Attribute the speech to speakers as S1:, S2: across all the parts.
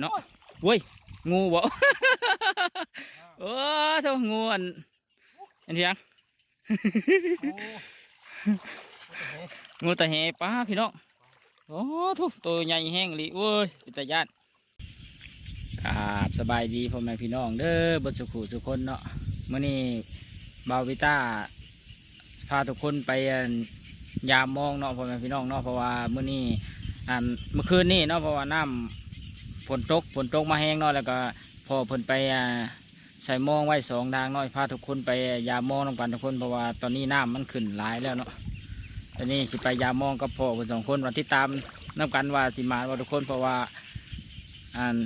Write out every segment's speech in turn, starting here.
S1: เนาะเว้ยงูบ่โอ้เท่างูอันอันเทียงงูตะแหป้าพี่น้องโอ้ทุกตัวใหญ่แห้งลยเว้ยเป็นตาญาติครับสบายดีพ่อแม่พี่น้องเด้อบนสุขุสุคนเนาะเมื่อนี้บาวิต้าพาทุกคนไปยามมองเนาะพ่อแม่พี่น้องเนาะเพราะว่าเมื่อนี้อันเมื่อคืนนี้เนาะเพราะว่าน้ำ ฝนตกฝนตกมาแห้งเนาะแล้วก็พอเพิ่นไปใส่มองไว้สองดางเนาะพาทุกคนไปยามมองน้ำกันทุกคนเพราะว่าตอนนี้น้ำมันขึ้นหลายแล้วเนาะตอนนี้สิไปยามมองกับพ่อคนสองคนวันที่ตามน้ำกันว่าสิมาว่าทุกคนเพราะว่าอัน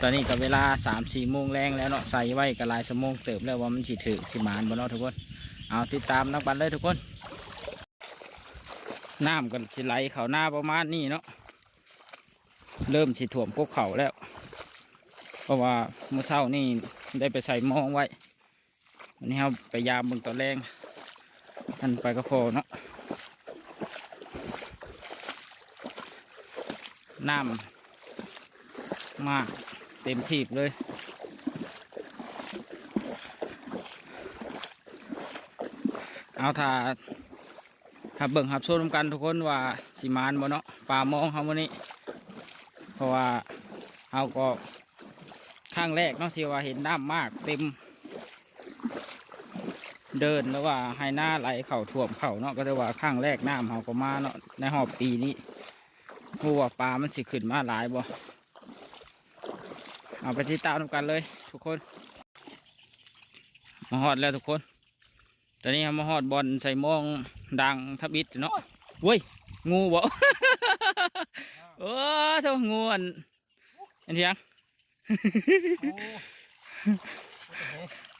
S1: ตอนนี้ก็เวลาสามสี่โมงแรงแล้วเนาะใส่ไว้ก็หลายชั่วโมงเติบแล้วว่ามันสิถือสิมานบ่เนาะทุกคน เอาติดตามน้ำกันเลยทุกคนน้ำกันสิไหลเขาหน้าประมาณนี้เนาะ เริ่มสิถ่วมพวกเขาแล้ว เพราะว่าเมื่อเช้านี่ได้ไปใส่มองไว้วันนี้เราไปยามเบิ่งตอนแรงกันไปก็พอเนาะน้ำมากเต็มทีบเลยเอาถ้าถ้าเบิ่งหับโซนกันทุกคนว่าสิมานบ่เนาะป่ามองเขาวันนี้ เพราะว่าเอาก็ข้างแรกเนาะที่ว่าเห็นน้ำมากเต็ม เดินแล้วว่าให้หน้าไหลเข่าท่วมเข่าเนาะก็จะว่าข้างแรกน้ำเขาก็มาเนาะในหอบปีนี้หัวปลามันสิขึ้นมาหลายบ่เอาไปที่ตามกันเลยทุกคน มาหอดแล้วทุกคน ตอนนี้มาหอดบอลใส่มองดังทับอิดเนาะเว้ยงูบ่ อ้เท่างูอันอันเทียง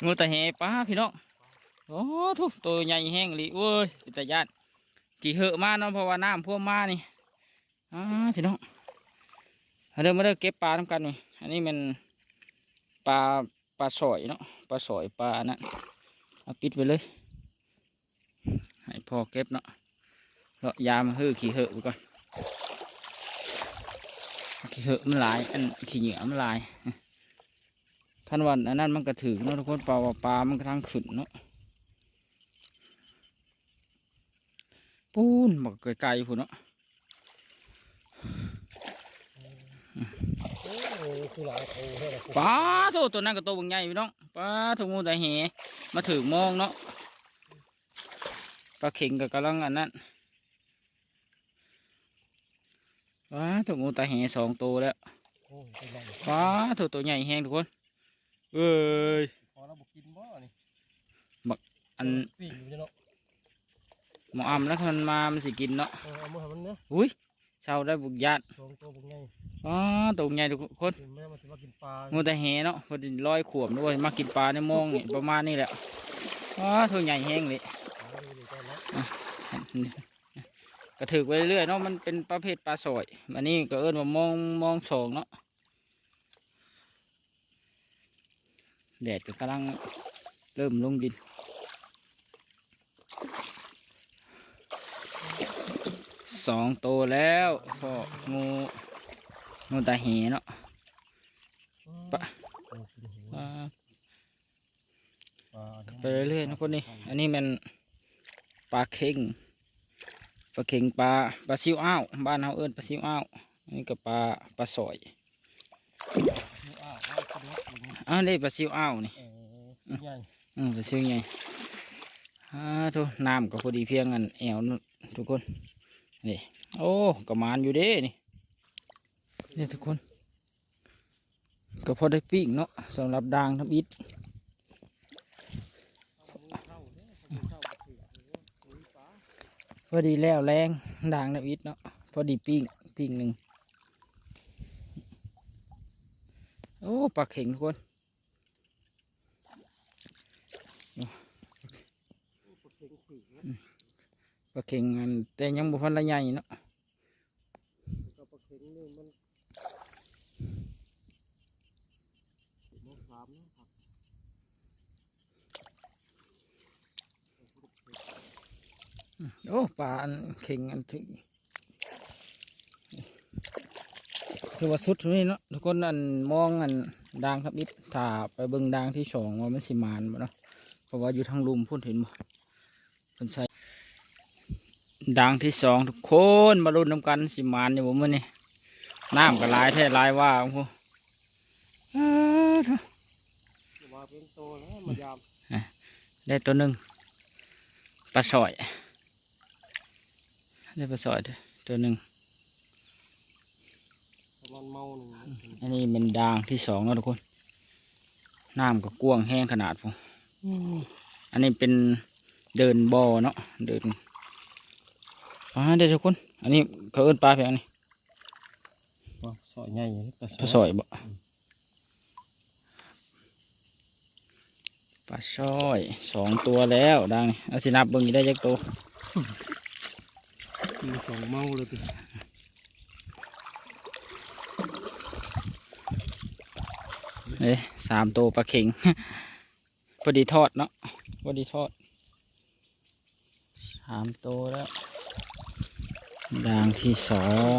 S1: งูตะแหป้าพี่น้องโอ้ทุกตัวใหญ่แห้งเลยเว้ยเป็นตาญาติกี่เหอะมาเนาะเพราะว่าน้ำพ่วมมานี่อ่าพี่น้องเอาเดินมาเดินเก็บปลาทำกันนี่อันนี้มันปลาปลาสอยเนาะปลาสอยปลานั่นเอาปิดไปเลยให้พอเก็บเนาะเลาะยามฮื้อขี้เหอะไปก่อน ขี้เหอะมันลาย อันขี้เหงื่อมันลายท่านวันอันนั้นมันกระถือเนาะทุกคนปลาว่าปลา มันกระทั่งขึ้นเนาะปูนบอกไกลๆพูนเนาะปลาโทตัวนั้นก็ตัวบางใหญ่พี่น้องปลาถูกงูแต่เหมาถึงมองเนาะปลาเข่งกับกำลังอันนั้น ปลาถูกงูแต่เหสองตัวแล้ว
S2: โอ้เป็นไร
S1: ปลาถูกตัวใหญ่แห้งทุกคนเอ้ย
S2: พอเราบอกกินบ่นี่
S1: อัน
S2: ปีกอยู่เนาะ
S1: หมออำแล้วมันมา มันสิกินเนาะ
S2: เออเอามาให้มันเนาะ
S1: อุ้ยเช่าได้บุกญาติ
S2: สองตัวเป็นไง
S1: ปลาตัวใหญ่ทุกคน
S2: กินแม่มันจะมากินปลา
S1: งูแต่เหเนาะพอดีร้อยขวบด้วยมากินปลาในมองนี่ประมาณนี้แหละปลาตัวใหญ่แห้งเลย
S2: เอาไปเลย ก
S1: ระถือไปเรื่อยๆเนาะมันเป็นประเภทปลาสอยอันนี้ก็เอิ้นว่ามองมองสองเนาะแดดก็กำลังเริ่มลงดินสองโตแล้วพ่องูงูตาเหเนาะปะ
S2: ปลา
S1: ไปเรื่อยๆนะคนนี้ อันนี้มันปลาเค็ง ปลาเค็งปลาปลาซิวอ้าวบ้านเราเอิ้นปลาซิวอ้าวอันนี้ก็ปลาปลาสอย
S2: อ้าวอ้าวกินเนาะอย่างนี้
S1: อ้าวได้ปลาซิวอ้าวนี่
S2: เออกินใหญ่
S1: อืมปลาซิวใหญ่อ่าทุกน้ำก็พอดีเพียงกันแอวนู่นทุกคนนี่โอ้กระมานอยู่เด้นี่นี่ทุกคน ก็พอได้ปิ้งเนาะสำหรับด่างทับอิด พอดีแล้วแรงด่างนวิดเนาะพอดีปิ้งปิ้งหนึ่งโอ้ปลาเข่งทุกคนปลาเข่งอันแต่ยังบุพันละใหญ่เนาะ
S2: ก็ปลาเข็งนี่มันโมงสามนะครับ
S1: โอ้ปลาอันเข่งอันถึงคือว่าสุดนี่เนาะทุกคนอันมองอันดังครับอิดถ้าไปเบิ่งดังที่สองว่ามันสิมานบ่เนาะเพราะว่าอยู่ทางลุมพุ่นเห็นบ่เพิ่นใส่ดังที่สองทุกคนมาลุ้นนำกันสิมานอยู่บ่มื้อนี้น้ำก็หลายแท้หลายว่าโอ้โหอ้าวเถอะ
S2: มาเป็นโตแล้วมายาม
S1: ได้ตัวหนึ่งปลาสอย ได้ปลาสอยตัวหนึ่ง
S2: ประมาณเมาหนึ่ง
S1: อันนี้เป็นดางที่สองเนาะทุกคน น้ำก็กว้างแห้งขนาดผมอันนี้เป็นเดินบ่อเนาะ เดินปลาเด้อทุกคน อันนี้เขาเอิ้นปลาเพียงนี่
S2: ว่าสอยใหญ่ปลา
S1: ปลาสอยบ่ปลาสอยสองตัวแล้วดังนี่เอาสินับเบิ่งอีกได้จักตัว
S2: มีสองเมาเลยติ
S1: เอ้ยสามตัวปลาเข็งพอดีทอดเนาะพอดีทอดสามตัวแล้วดางที่สอง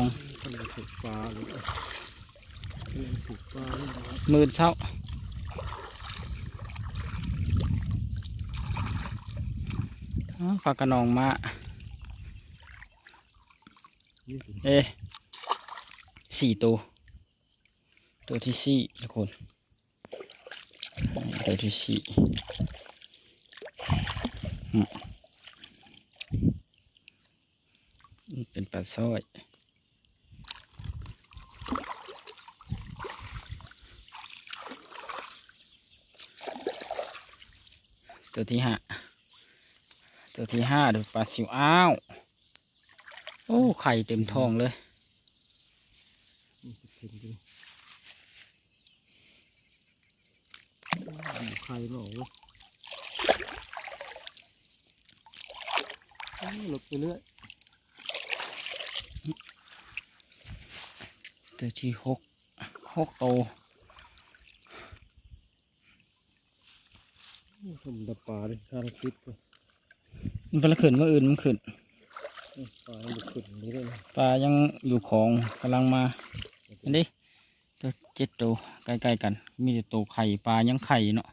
S1: มื่นเช้าอ้าปลากระนองมา เอ๊ะสี่ตัว ตัวที่สี่ทุกคน ตัวที่สี่เป็นปลาสร้อยตัวที่ห้าตัวที่ห้าดูปลาสิวอ้าว ไข่เต็มท้องเลย
S2: เห็นดิใครหรอกวะหลบไปเรื่อย
S1: ตัวที่หกหกโตว
S2: ทำดับปลาเลยการคิดไป
S1: มันเป็นละขืนเมื่ออื่นมันขืน
S2: ปลาหลุดขึ้นนี้เลย
S1: ปลายังอยู่ของกำลังมาอันนี้ตัวเจ็ดตัวใกล้ๆกัน มีแต่ตัวไข่ปลายังไข่เนาะ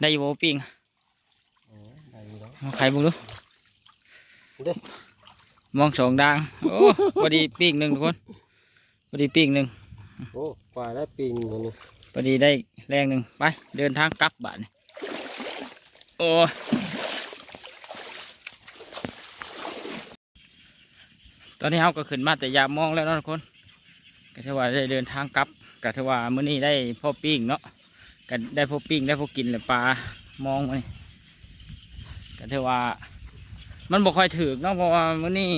S1: ได้อยู่บ่ปิ้ง
S2: อ๋อได้อยู่แล้ว
S1: เอาไข่บุกดู
S2: เด้
S1: มองสองดังโอ้พอดีปิ้งหนึ่งทุกคนพอดีปิ้งหนึ่ง
S2: โอ้ปลาได้ปีนอันนี้
S1: พอดีได้แรงหนึ่งไป เดินทางกลับบ้านนี่โอ้ยตอนนี้เราก็ขึ้นมาแต่ยามมองแล้วเนาะทุกคนก็ถือว่าได้เดินทางกลับก็ถือว่ามื้อนี้ได้พ่อปิ้งเนาะ ก็ได้พ่อปิ้งได้พ่อกินเลยปลามองมานี่ก็ถือว่า มันบ่ค่อยถือเนาะเพราะว่ามื้อนี้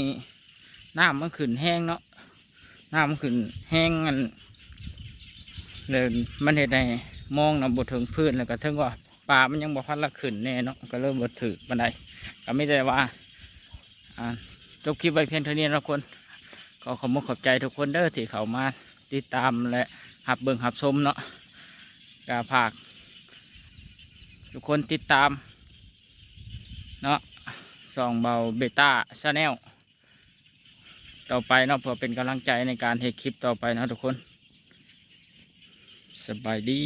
S1: น้ำมันขึ้นแห้งเนาะน้ำมันขึ้นแห้งอันเลยมันเห็นในมองนะบถึงพื้นแล้วก็ถึงว่าป่ามันยังบ่พัดละขึ้นแน่เนาะก็เริ่มบ่ถือบันไดก็ไม่ได้ว่าจบคลิปไว้เพียงเท่านี้นะทุกคนก็ขอบคุณขอบใจทุกคนเด้อที่เข้ามาติดตามและหับเบิ่งหับชมเนาะ กาผาก ทุกคนติดตาม เนาะสองเบาเบต้าชาแนลต่อไปเนาะเพื่อเป็นกำลังใจในการเทคคลิปต่อไปนะทุกคน สบายดี